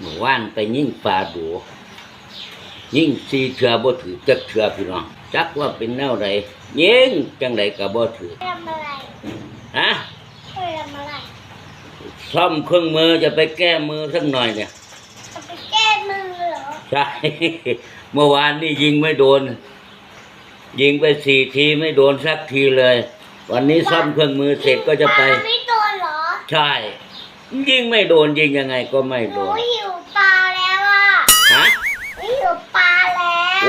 หมู่ว่านไปยิ่งปลาดูยิ่งสีเถื่อบ่ถือจักเถื่อพี่น้องจักว่าเป็นแนวใดยิ่งจังใดก็บ่ถือทำอะไรฮะเคยทำอะไรซ่อมเครื่องมือจะไปแก้มือสักหน่อยเนี่ยจะไปแก้มือเหรอใช่เมื่อวานนี่ยิงไม่โดน ยิงไปสี่ทีไม่โดนสักทีเลย วันนี้ซ่อมเครื่องมือเสร็จก็จะไปปลาไม่โดนเหรอใช่ ยิงไม่โดนยิงยังไงก็ไม่หโดนู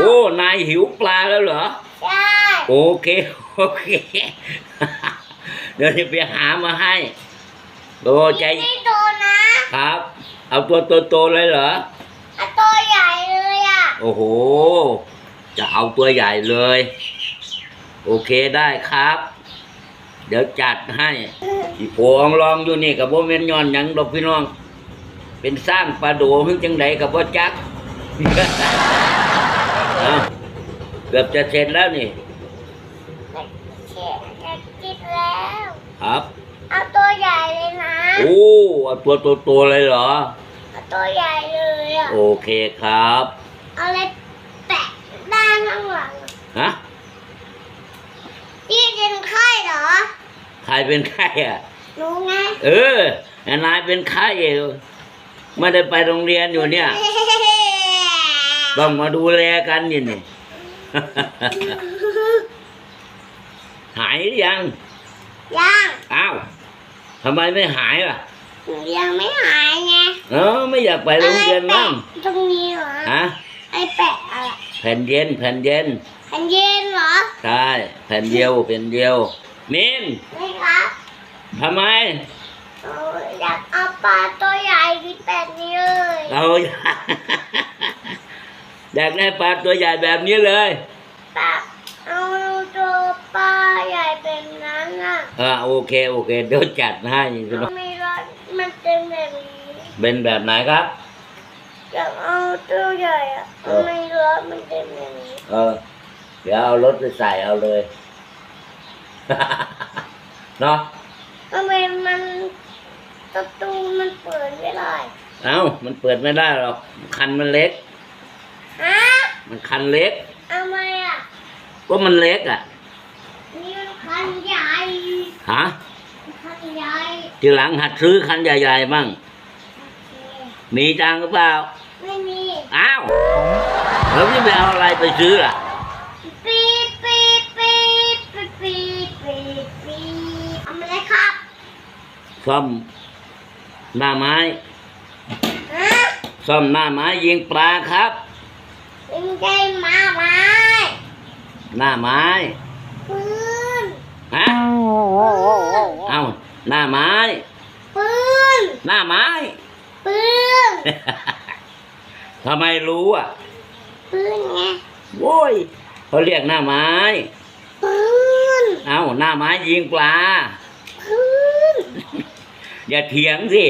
โอ้ นายหิวปลาแล้วเหรอ ใช่ โอเค โอเค เดี๋ยวจะไปหามาให้โดใจไม่โดนนะ ครับ เอาตัวโตๆเลยเหรออะตัวใหญ่เลยอะ โอ้โห จะเอาตัวใหญ่เลย โอเคได้ครับ เดี๋ยวจัดให้อีโพองลองอยู่นี่กับว่าเม่นย้อนหยังดอกพี่น้อง เป็นสร้างปลาโดหึ่งจังใดกับว่าจักเอา เกือบจะเสร็จแล้วนี่เช็ดจะกินแล้ว ครับ เอาตัวใหญ่เลยนะ โอ้เอาตัวโตๆเลยเหรอ เอาตัวใหญ่เลยอะ โอเคครับ เอาอะไรแปะด้านข้างหลัง ฮะพี่เป็นไข้เหรอ ใครเป็นไข้อะหนูไง เออนายเป็นไข้ไม่ได้ไปโรงเรียนอยู่เนี่ย ต้องมาดูแลกันนี่นี่ หายหรือยัง ยังอ้าวทำไมไม่หายล่ะ หนูยังไม่หายไงเออไม่อยากไปโรงเรียนบ้างอะไรแปะตรงนี้เหรอฮะไอแปะอะไรแผ่นเย็นแผ่นเย็นอันเย็นเหรอ ใช่แผ่นเดียวเป็นเดียวมินไม่ครับทำไมหนูอยากเอาปลาตัวใหญ่ที่แปะนี้เลยเรา อยากได้ปลาตัวใหญ่แบบนี้เลยแบบเอาตัวปลาใหญ่เป็นนั้นอะอ่าโอเคโอเคเดี๋ยวจัดให้พี่น้องไม่รอดมันเป็นแบบนี้เป็นแบบไหนครับอยากเอาตัวใหญ่อะเออไม่รอดมันเป็นแบบนี้เออเดี๋ยวเอารถไปใส่เอาเลยเนาะทำไมมันประตูมันเปิดไม่ได้ เอ้ามันเปิดไม่ได้หรอกคันมันเล็ก ฮะมันคันเล็ก ทำไมอะก็มันเล็กอะ นี่มันคันใหญ่ฮะ คันใหญ่ทีหลังหัดซื้อคันใหญ่ๆบ้างโอเคมีจังหรือเปล่า ไม่มีอ้าว แล้วพี่ไปเอาอะไรไปซื้อล่ะ ปีดปีดปีดปีดปีดปีดปีดทำอะไรครับซ่อมหน้าไม้ ฮะซ่อมหน้าไม้ยิงปลาครับ เป็นใจมาไหมหน้าไม้ ปืนฮะ เอ้าหน้าไม้ ปืนหน้าไม้ ปืนทำไมรู้อะ ปืนไงโว้ยเขาเรียกหน้าไม้ ปืนเอ้าหน้าไม้ยิงปลา ปืนอย่าเถียงสิ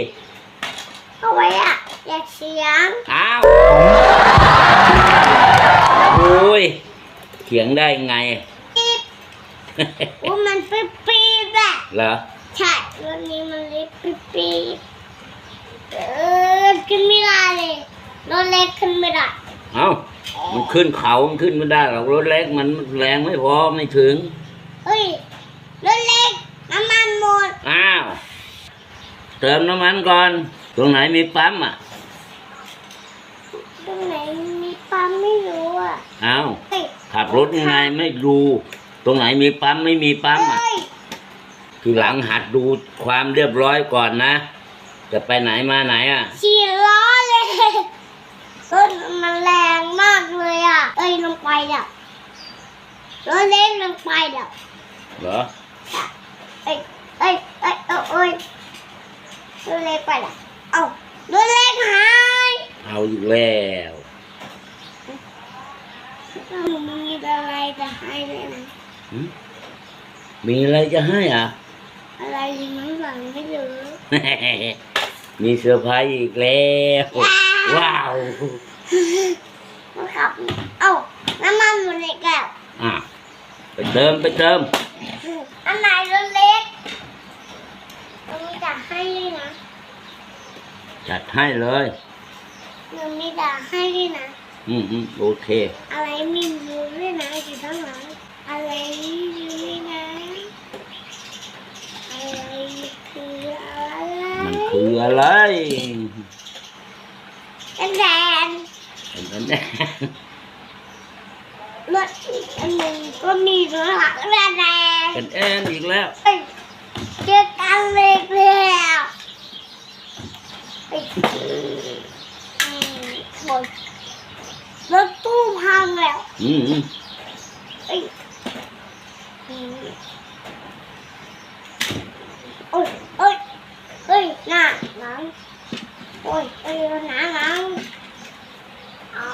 เอาไว้อะอย่าเสียง อ้าวโอ้ยเถียงได้ไงปีดว่ามันปีดปีดอะเหรอใช่รถนี้มันเล็กปีดปีดเออขึ้นไม่ได้เลยรถเล็กขึ้นไม่ได้เอ้ามันขึ้นเขามันขึ้นไม่ได้หรอกรถเล็กมันแรงไม่พอไม่ถึงเฮ้ยรถเล็กน้ำมันหมดอ้าวเติมน้ำมันก่อน ตรงไหนมีปั๊มอะ ตรงไหนมีปั๊ม ไม่รู้อะเอ้าเฮ้ยขับรถยังไงไม่ดู ตรงไหนมีปั๊มไม่มีปั๊มอะ เฮ้ยทีหลังหัดดูความเรียบร้อยก่อนนะ จะไปไหนมาไหนอะสี่ล้อเลยรถมันแรงมากเลยอะ เอ้ยลงไปเดี๋ยวรถเล็กลงไปเดี๋ยวเหรอ เอ้ยเอ้ยเอ้ยเอาเอ้ยรถเล็กไปเดี๋ยวเอารถเล็กหาย เอาอีกแล้ว มันมีอะไรจะให้ด้วยนะหึมีอะไรจะให้อะ อะไรมั้งหลังไม่รู้มีเซอร์ไพรส์อีกแล้ว ว้าวนะครับเอ้าน้ำมันหมดเลยแก้วอะไปเติมไปเติม อันไหนรถเล็กตรงนี้จะให้เลยนะจัดให้เลยรหนูมีด่าให้ด้วยนะ อืมอืมโอเค อะไรไม่รู้ด้วยนะอยู่ข้างหลังอะไรไม่รู้ด้วยนะอะไรคืออะไรมันคืออะไรเป็นแดนเป็นอันนี้รถอีกอันหนึ่งก็มีรถหลังแดงเป็นแอนอีกแล้วเอ้ยเจอกันเลยแล้วเอ้ยอืมโถ่รถ ตู้พังแล้วอืมอืมเอ้ยอืมโอ้ยโอ้ยเอ้ยหน้าหนังโอ้ยเอ้ยหน้าหนังอ่า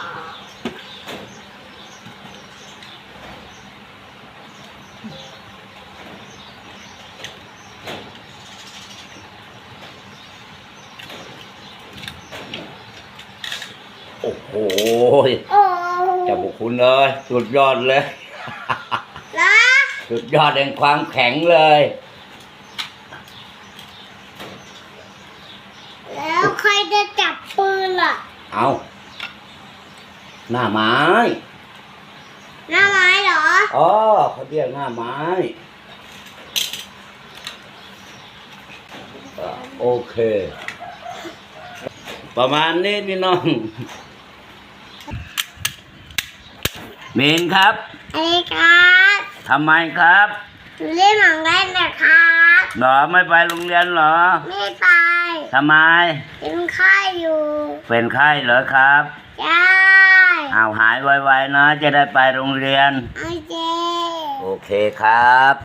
โอ้โห โอ้ เจ้าบุคคุณเลยสุดยอดเลยละสุดยอดแห่งความแข็งเลย แล้วใครจะจับปืนล่ะ เอาหน้าไม้หน้าไม้เหรอ อ๋อเขาเรียกหน้าไม้อะโอเค ประมาณนี้พี่น้อง เมนครับไอ้ครับทำไมครับหนูเล่นหนังเล่นนะครับหรอไม่ไปโรงเรียนเหรอ ไม่ไปทำไม เป็นไข้อยู่ เป็นไข้เหรอครับใช่เอาวหายไวๆนะจะได้ไปโรงเรียน โอเค โอเคครับ